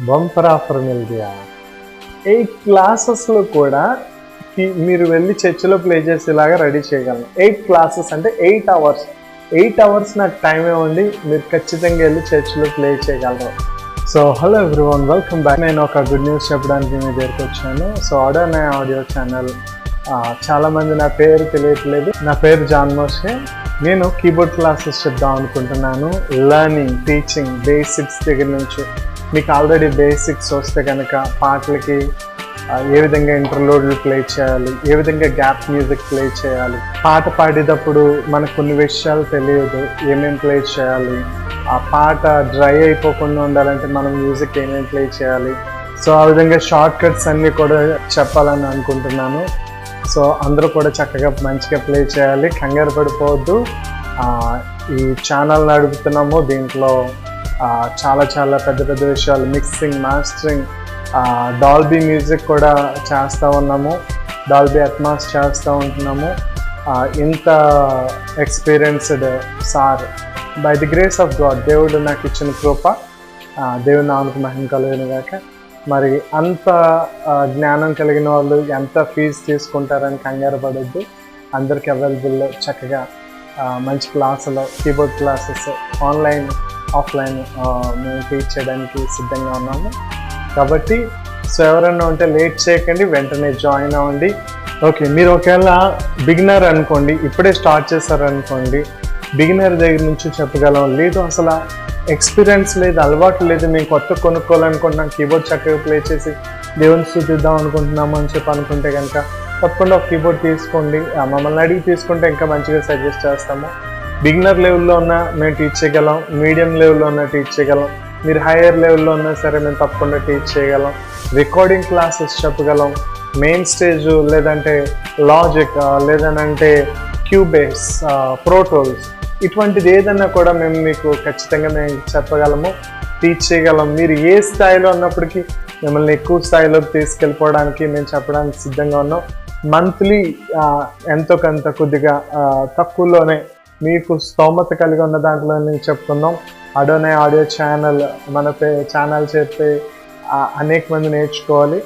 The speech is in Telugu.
బంపర్ ఆఫర్ మిల్దియా ఎయిట్ క్లాసెస్లో కూడా మీరు వెళ్ళి చర్చిలో ప్లే చేసేలాగా రెడీ చేయగలను. ఎయిట్ క్లాసెస్ అంటే ఎయిట్ అవర్స్. ఎయిట్ అవర్స్ నాకు టైం ఇవ్వండి మీరు ఖచ్చితంగా వెళ్ళి చర్చిలో ప్లే చేయగలరు. So hello everyone welcome back. నేను ఒక గుడ్ న్యూస్ చెప్పడానికి మీ దగ్గరికి వచ్చాను. సో ఆడోనే ఆడియో ఛానల్ చాలామంది నా పేరు తెలియట్లేదు. నా పేరు జాన్ మోషే. నేను కీబోర్డ్ క్లాసెస్ చెప్దాం అనుకుంటున్నాను. లర్నింగ్ టీచింగ్ బేసిక్స్ దగ్గర నుంచి. మీకు ఆల్రెడీ బేసిక్స్ వస్తే కనుక పాటలకి ఏ విధంగా ఇంటర్లోడ్లు ప్లే చేయాలి ఏ విధంగా గ్యాప్ మ్యూజిక్ ప్లే చేయాలి పాట పాడేటప్పుడు మనకు కొన్ని విషయాలు తెలియదు ఏమేమి ప్లే చేయాలి ఆ పాట డ్రై అయిపోకుండా ఉండాలంటే మనం మ్యూజిక్ ఏమేమి ప్లే చేయాలి. సో ఆ విధంగా షార్ట్ కట్స్ అన్నీ కూడా చెప్పాలని అనుకుంటున్నాను. సో అందరూ కూడా చక్కగా మంచిగా ప్లే చేయాలి. కంగారు పడిపోవద్దు. ఈ ఛానల్ నడుపుతున్నాము దీంట్లో చాలా చాలా పెద్ద పెద్ద విషయాలు మిక్సింగ్ మాస్టరింగ్ డాల్బీ మ్యూజిక్ కూడా చేస్తూ ఉన్నాము. డాల్బీ అట్మాస్ చేస్తూ ఉంటున్నాము. ఇంత experienced sir. By the grace of God దేవుడు నాకు ఇచ్చిన కృప దేవుడు నామకు మహిమ కలిగినగాక. మరి అంత జ్ఞానం కలిగిన వాళ్ళు ఎంత ఫీజు తీసుకుంటారని కంగారు పడద్దు. అందరికి అవైలబుల్ చక్కగా మంచి క్లాసులు కీబోర్డ్ క్లాసెస్ ఆన్లైన్ ఆఫ్లైన్ మేము టీచ్ చేయడానికి సిద్ధంగా ఉన్నాము. కాబట్టి సో ఎవరైనా ఉంటే లేట్ చేయకండి వెంటనే జాయిన్ అవ్వండి. ఓకే మీరు ఒకవేళ బిగినర్ అనుకోండి ఇప్పుడే స్టార్ట్ చేశారనుకోండి బిగినర్ దగ్గర నుంచి చెప్పగలం. లేదు అసలు ఎక్స్పీరియన్స్ లేదు అలవాటు లేదు మేము కొత్త కొనుక్కోవాలనుకుంటున్నాం కీబోర్డ్ చక్కగా ప్లే చేసి దేవుని చూపిద్దాం అనుకుంటున్నాము అని చెప్పి అనుకుంటే కనుక తప్పకుండా ఒక కీబోర్డ్ తీసుకోండి. మమ్మల్ని అడిగి తీసుకుంటే ఇంకా మంచిగా సజెస్ట్ చేస్తాము. బిగినర్ లెవెల్లో ఉన్న మేము టీచ్ చేయగలం. మీడియం లెవెల్లో ఉన్న టీచ్ చేయగలం. మీరు హైయర్ లెవెల్లో ఉన్నా సరే మేము తప్పకుండా టీచ్ చేయగలం. రికార్డింగ్ క్లాసెస్ చెప్పగలం. మెయిన్ స్టేజ్ లేదంటే లాజిక్ లేదనంటే క్యూబేస్ ప్రోటోల్స్ ఇటువంటిది ఏదన్నా కూడా మేము మీకు ఖచ్చితంగా మేము చెప్పగలము. టీచ్ చేయగలం. మీరు ఏ స్థాయిలో ఉన్నప్పటికీ మిమ్మల్ని ఎక్కువ స్థాయిలోకి తీసుకెళ్ళిపోవడానికి మేము చెప్పడానికి సిద్ధంగా ఉన్నాం. మంత్లీ ఎంతో కొంత కొద్దిగా తక్కువలోనే మీకు స్తోమత కలిగి ఉన్న దాంట్లో నేను చెప్పుకుందాం అడోనే ఆడియో ఛానల్ మన ఛానల్ చెప్పి అనేక మంది నేర్చుకోవాలి.